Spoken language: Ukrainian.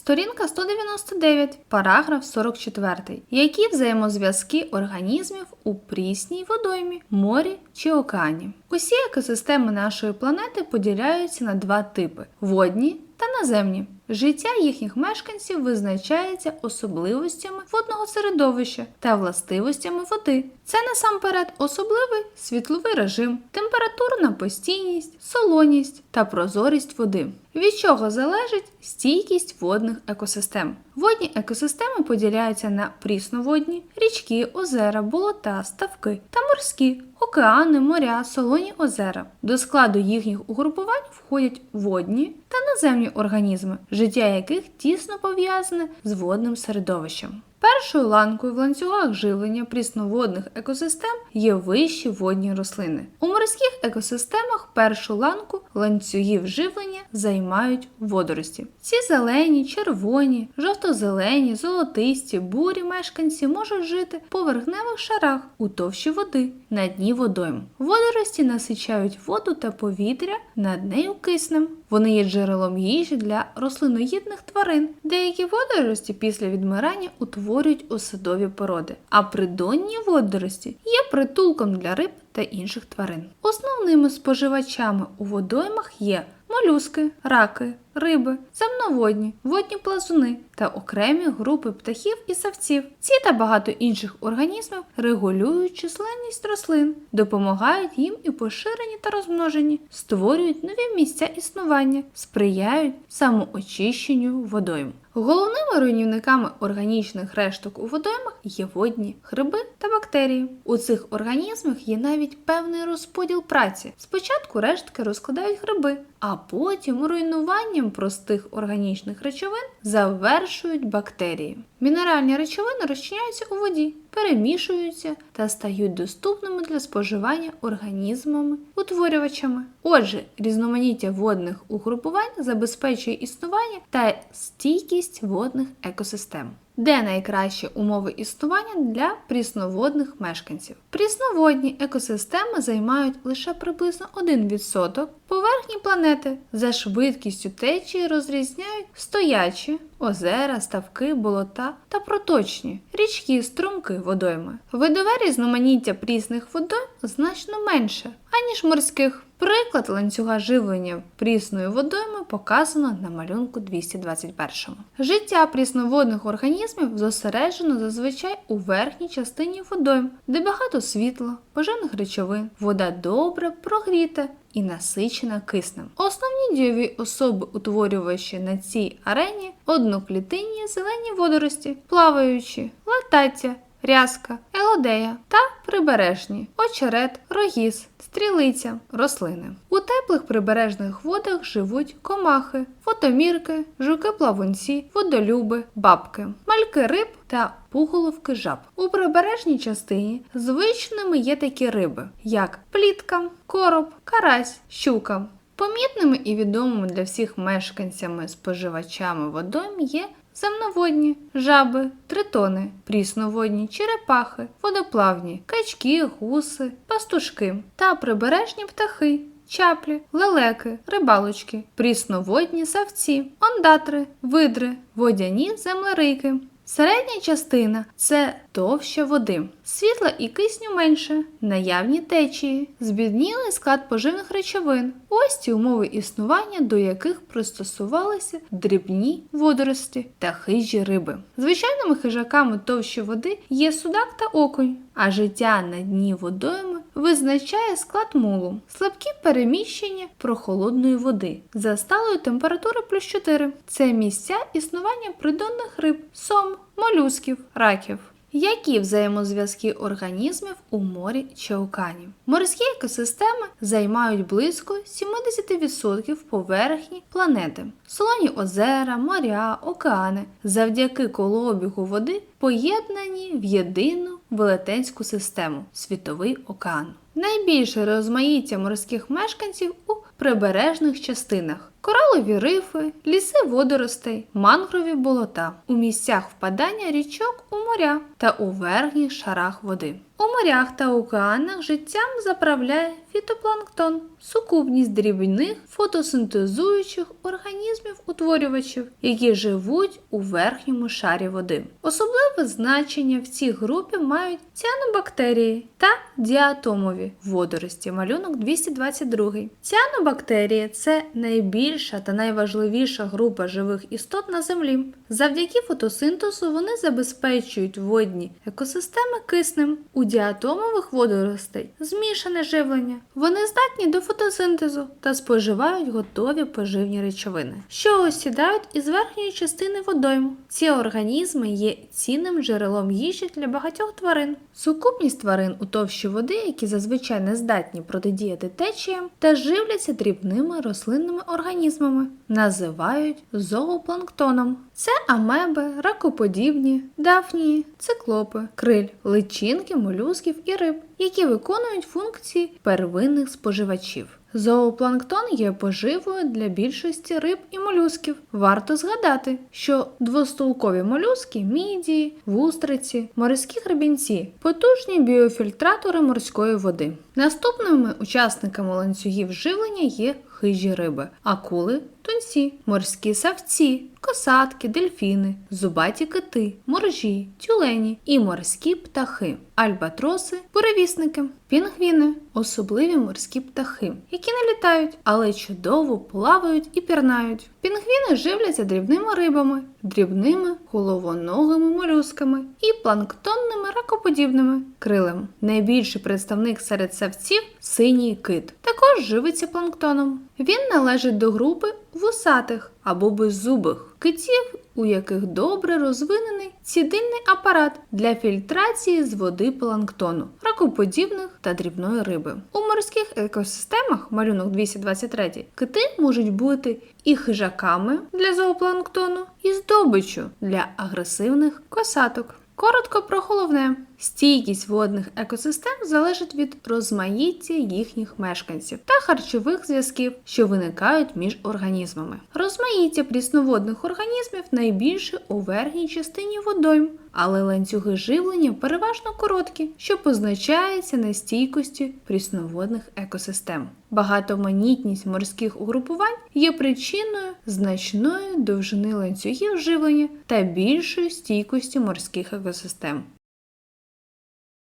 Сторінка 199, параграф 44. Які взаємозв'язки організмів у прісній водоймі, морі чи океані? Усі екосистеми нашої планети поділяються на два типи: водні та наземні. Життя їхніх мешканців визначається особливостями водного середовища та властивостями води. Це насамперед особливий світловий режим, температурна постійність, солоність та прозорість води. Від чого залежить стійкість водних екосистем. Водні екосистеми поділяються на прісноводні, річки, озера, болота, ставки та морські, океани, моря, солоні озера. До складу їхніх угрупувань входять водні та наземні організми, життя яких тісно пов'язане з водним середовищем. Першою ланкою в ланцюгах живлення прісноводних екосистем є вищі водні рослини. У морських екосистемах першу ланку ланцюгів живлення займають водорості. Ці зелені, червоні, жовто-зелені, золотисті, бурі мешканці можуть жити в поверхневих шарах у товщі води на дні водойм. Водорості насичають воду та повітря над нею киснем. Вони є джерелом їжі для рослиноїдних тварин. Деякі водорості після відмирання утворюють осадові породи, а придонні водорості є притулком для риб та інших тварин. Основними споживачами у водоймах є молюски, раки, риби, земноводні, водні плазуни та окремі групи птахів і савців. Ці та багато інших організмів регулюють численність рослин, допомагають їм і поширенні та розмноженні, створюють нові місця існування, сприяють самоочищенню водойм. Головними руйнівниками органічних решток у водоймах є водні гриби та бактерії. У цих організмах є навіть певний розподіл праці. Спочатку рештки розкладають гриби, а потім руйнуванням простих органічних речовин завершують бактерії. Мінеральні речовини розчиняються у воді, перемішуються та стають доступними для споживання організмами, утворювачами. Отже, різноманіття водних угрупувань забезпечує існування та стійкість водних екосистем. Де найкращі умови існування для прісноводних мешканців? Прісноводні екосистеми займають лише приблизно 1% поверхні планети. За швидкістю течії розрізняють стоячі, озера, ставки, болота та проточні, річки, струмки, водойми. Видове різноманіття прісних водойм значно менше, аніж морських. Приклад ланцюга живлення прісною водойми показано на малюнку 221. Життя прісноводних організмів зосереджено зазвичай у верхній частині водойм, де багато світла, поживних речовин, вода добре прогріта і насичена киснем. Основні дієві особи, утворювачі на цій арені одноклітинні зелені водорості, плаваючі, латаття, рязка, елодея та прибережні, очерет, рогіз, стрілиця, рослини. У теплих прибережних водах живуть комахи, фотомірки, жуки-плавунці, водолюби, бабки, мальки риб та пуголовки жаб. У прибережній частині звичними є такі риби, як плітка, короб, карась, щука. Помітними і відомими для всіх мешканцями споживачами водойм є земноводні, жаби, тритони, прісноводні, черепахи, водоплавні, качки, гуси, пастушки та прибережні птахи. Чаплі, лелеки, рибалочки, прісноводні савці, ондатри, видри, водяні землерийки. Середня частина це товща води, світла і кисню менше, наявні течії, збіднілий склад поживних речовин. Ось ці умови існування, до яких пристосувалися дрібні водорості та хижі риби. Звичайними хижаками товщі води є судак та окунь, а життя на дні водойми визначає склад мулу, слабкі переміщення прохолодної води за сталою температури плюс 4. Це місця існування придонних риб, сом, молюсків, раків. Які взаємозв'язки організмів у морі чи океані? Морські екосистеми займають близько 70% поверхні планети. Солоні озера, моря, океани завдяки колообігу води поєднані в єдину велетенську систему світовий океан. Найбільше розмаїття морських мешканців у прибережних частинах. Коралові рифи, ліси водоростей, мангрові болота, у місцях впадання річок у моря та у верхніх шарах води. У морях та океанах життям заправляє фітопланктон, сукупність дрібних фотосинтезуючих організмів-утворювачів, які живуть у верхньому шарі води. Особливе значення в цій групі мають ціанобактерії та діатомові водорості, малюнок 222. Ціанобактерії це найбільша та найважливіша група живих істот на землі. Завдяки фотосинтезу вони забезпечують водні екосистеми киснем. У діатомових водоростей змішане живлення. Вони здатні до фотосинтезу та споживають готові поживні речовини, що осідають із верхньої частини водойм. Ці організми є цінним джерелом їжі для багатьох тварин. Сукупність тварин у товщі води, які зазвичай не здатні протидіяти течіям та живляться дрібними рослинними організмами, називають зоопланктоном. Це амеби, ракоподібні, дафнії, циклопи, криль, личинки, молюсків і риб, які виконують функції первинних споживачів. Зоопланктон є поживою для більшості риб і молюсків. Варто згадати, що двостулкові молюски, мідії, вустриці, морські гребінці потужні біофільтратори морської води. Наступними учасниками ланцюгів живлення є хижі риби, акули, тунці, морські савці, косатки, дельфіни, зубаті кити, моржі, тюлені і морські птахи, альбатроси, буревісники, пінгвіни, особливі морські птахи, які не літають, але чудово плавають і пірнають. Пінгвіни живляться дрібними рибами, дрібними головоногими молюсками і планктонними ракоподібними крилем. Найбільший представник серед савців синій кит. Також живиться планктоном. Він належить до групи вусатих або беззубих китів, у яких добре розвинений цідильний апарат для фільтрації з води планктону, ракоподібних та дрібної риби. У морських екосистемах, малюнок 223, кити можуть бути і хижаками для зоопланктону, і здобиччю для агресивних косаток. Коротко про головне. Стійкість водних екосистем залежить від розмаїття їхніх мешканців та харчових зв'язків, що виникають між організмами. Розмаїття прісноводних організмів найбільше у верхній частині водойм, але ланцюги живлення переважно короткі, що позначається на стійкості прісноводних екосистем. Багатоманітність морських угрупувань є причиною значної довжини ланцюгів живлення та більшої стійкості морських екосистем.